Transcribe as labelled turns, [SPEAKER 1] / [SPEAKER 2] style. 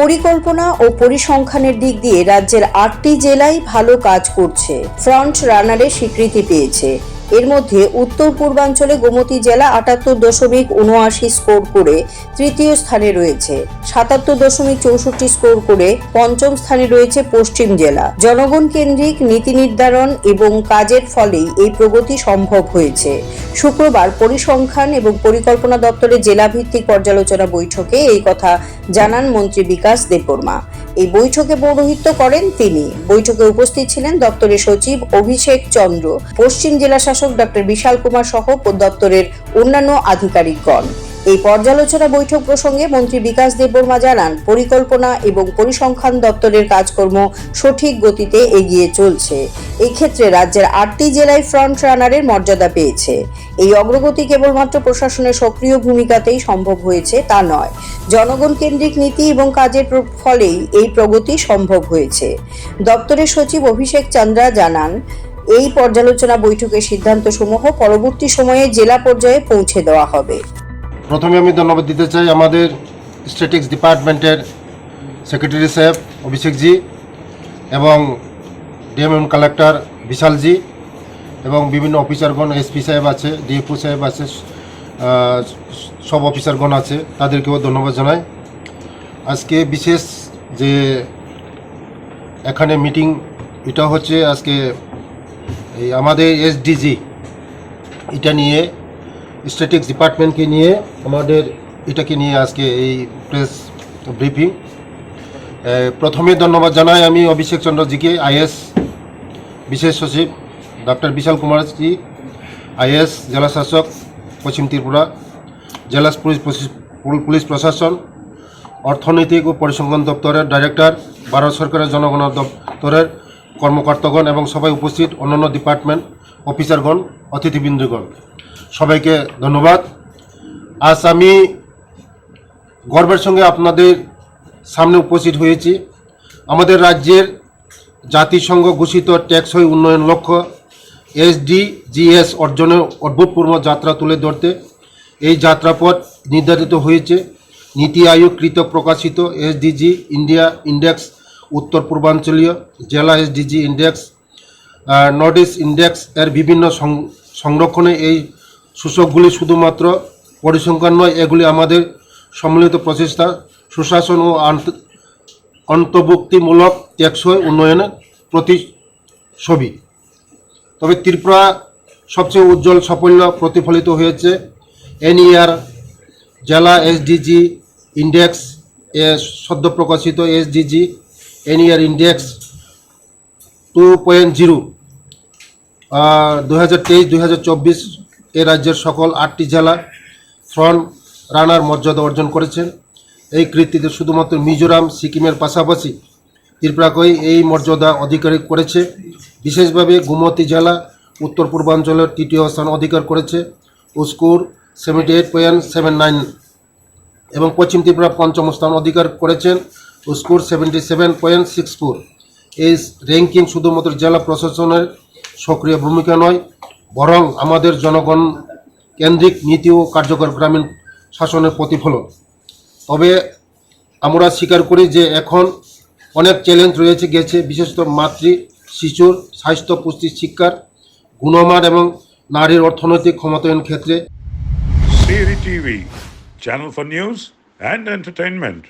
[SPEAKER 1] পরিকল্পনা ও পরিসংখ্যানের দিক দিয়ে রাজ্যের আটটি জেলাই ভালো কাজ করছে। ফ্রন্ট রানারে স্বীকৃতি পেয়েছে। এর মধ্যে উত্তর পূর্বাঞ্চলে গোমতী জেলা আটাত্তর দশমিক উনআশি স্কোর করে তৃতীয় স্থানে রয়েছে। সাতাত্তর দশমিক চৌষট্টি স্কোর করে পঞ্চম স্থানে রয়েছে পশ্চিম জেলা। জনগণ কেন্দ্রিক নীতি নির্ধারণ এবং কাজের ফলেই এই প্রগতি সম্ভব হয়েছে। শুক্রবার পরিসংখ্যান এবং পরিকল্পনা দপ্তরের জেলাভিত্তিক পর্যালোচনা বৈঠকে এই কথা জানান মন্ত্রী বিকাশ দেববর্মা। এই বৈঠকে পৌরোহিত্য করেন তিনি। বৈঠকে উপস্থিত ছিলেন দপ্তরের সচিব অভিষেক চন্দ্র, পশ্চিম জেলা শাসক ডক্টর বিশাল কুমার সহ দপ্তরের অন্যান্য আধিকারিকগণ। এই পর্যালোচনা বৈঠক প্রসঙ্গে মন্ত্রী বিকাশ দেববর্মা জানান, পরিকল্পনা এবং পরিসংখ্যান দপ্তরের কাজকর্ম সঠিক গতিতে এগিয়ে চলছে। এই ক্ষেত্রে রাজ্যের আটটি জেলায় ফ্রন্ট রানারের মর্যাদা পেয়েছে। এই অগ্রগতি কেবলমাত্র প্রশাসনের সক্রিয় ভূমিকাতেই সম্ভব হয়েছে তা নয়। জনগণ কেন্দ্রিক নীতি এবং কাজের ফলেই এই প্রগতি সম্ভব হয়েছে। দপ্তরের সচিব অভিষেক চন্দ্রা জানান, এই পর্যালোচনা বৈঠকের সিদ্ধান্তসমূহ পরবর্তী সময়ে জেলা পর্যায়ে পৌঁছে দেওয়া হবে।
[SPEAKER 2] প্রথমে আমি ধন্যবাদ দিতে চাই আমাদের স্ট্যাটিক্স ডিপার্টমেন্টের সেক্রেটারি সাহেব অভিষেকজি এবং ডিএমএম কালেক্টর বিশালজি এবং বিভিন্ন অফিসারগণ এসপি সাহেব আছে ডিএফও সাহেব আছে সব অফিসারগণ আছে, তাদেরকেও ধন্যবাদ জানাই। আজকে বিশেষ যে এখানে মিটিং এটা হচ্ছে আজকে এই আমাদের এসডিজি এটা নিয়ে স্ট্যাটিক্স ডিপার্টমেন্টকে নিয়ে, আমাদের এটাকে নিয়ে আজকে এই প্রেস ব্রিফিং প্রথমে ধন্যবাদ জানাই আমি অভিষেক চন্দ্রজিকে, আইএস বিশেষ সচিব ডক্টর বিশাল কুমারজি, আইএস জেলা শাসক পশ্চিম ত্রিপুরা, জেলা পুলিশ পুলিশ প্রশাসন, অর্থনৈতিক ও পরিসংখ্যান দপ্তরের ডাইরেক্টর ভারত সরকারের জনগণ দপ্তরের কর্মকর্তাগণ এবং সবাই উপস্থিত অন্যান্য ডিপার্টমেন্ট অফিসারগণ অতিথিবৃন্দগণ। সবাইকে ধন্যবাদ। আজ আমি গর্বের সঙ্গে আপনাদের সামনে উপস্থিত হয়েছি। আমাদের রাজ্যের জাতিসংঘ ঘোষিত টেকসই উন্নয়ন লক্ষ্য এসডিজিএস অর্জনের অভূতপূর্ব যাত্রা তুলে ধরতে। এই যাত্রাপথ নির্ধারিত হয়েছে। নীতি আয়োগ কৃত প্রকাশিত এসডিজি ইন্ডিয়া ইন্ডেক্স, উত্তর পূর্বাঞ্চলীয় জেলা SDG index north east index এর বিভিন্ন সংরক্ষণে এই সূচকগুলি শুধুমাত্র পরিসংখ্যান নয়, এগুলি আমাদের সম্মিলিত প্রচেষ্টা। সুশাসন ও অন্তর্ভুক্তিমূলক টেকসই উন্নয়নের প্রতি ছবি। তবে ত্রিপুরা সবচেয়ে উজ্জ্বল সাফল্য প্রতিফলিত হয়েছে। এনইআর জেলা এসডিজি ইন্ডেক্স এ সদ্য প্রকাশিত SDG NER index two point zero দু হাজার তেইশ, দুই হাজার চব্বিশ এ রাজ্যের সকল আটটি জেলা ফ্রন্ট রানার মর্যাদা অর্জন করেছেন। এই কৃতিতে শুধুমাত্র মিজোরাম, সিকিমের পাশাপাশি ত্রিপুরাকেই এই মর্যাদা অধিকারী করেছে। বিশেষভাবে গুমতি জেলা, উত্তর পূর্বাঞ্চলের তৃতীয় স্থান অধিকার করেছে score seventy eight point seven nine এবং পশ্চিম ত্রিপুরা পঞ্চম স্থান অধিকার করেছেন score seventy seven point six four. এই র্যাঙ্কিং শুধুমাত্র জেলা প্রশাসনের সক্রিয় ভূমিকা নয় বরং আমাদের জনগণ কেন্দ্রিক নীতি ও কার্যকর গ্রামীণ শাসনের প্রতিফলন তবে আমরা স্বীকার করি যে এখন অনেক চ্যালেঞ্জ রয়েছে গেছে বিশেষত মাতৃ শিশুর স্বাস্থ্য পুষ্টি শিক্ষার গুণমান এবং নারীর অর্থনৈতিক ক্ষমতায়ন ক্ষেত্রে
[SPEAKER 3] TV, channel for news and entertainment.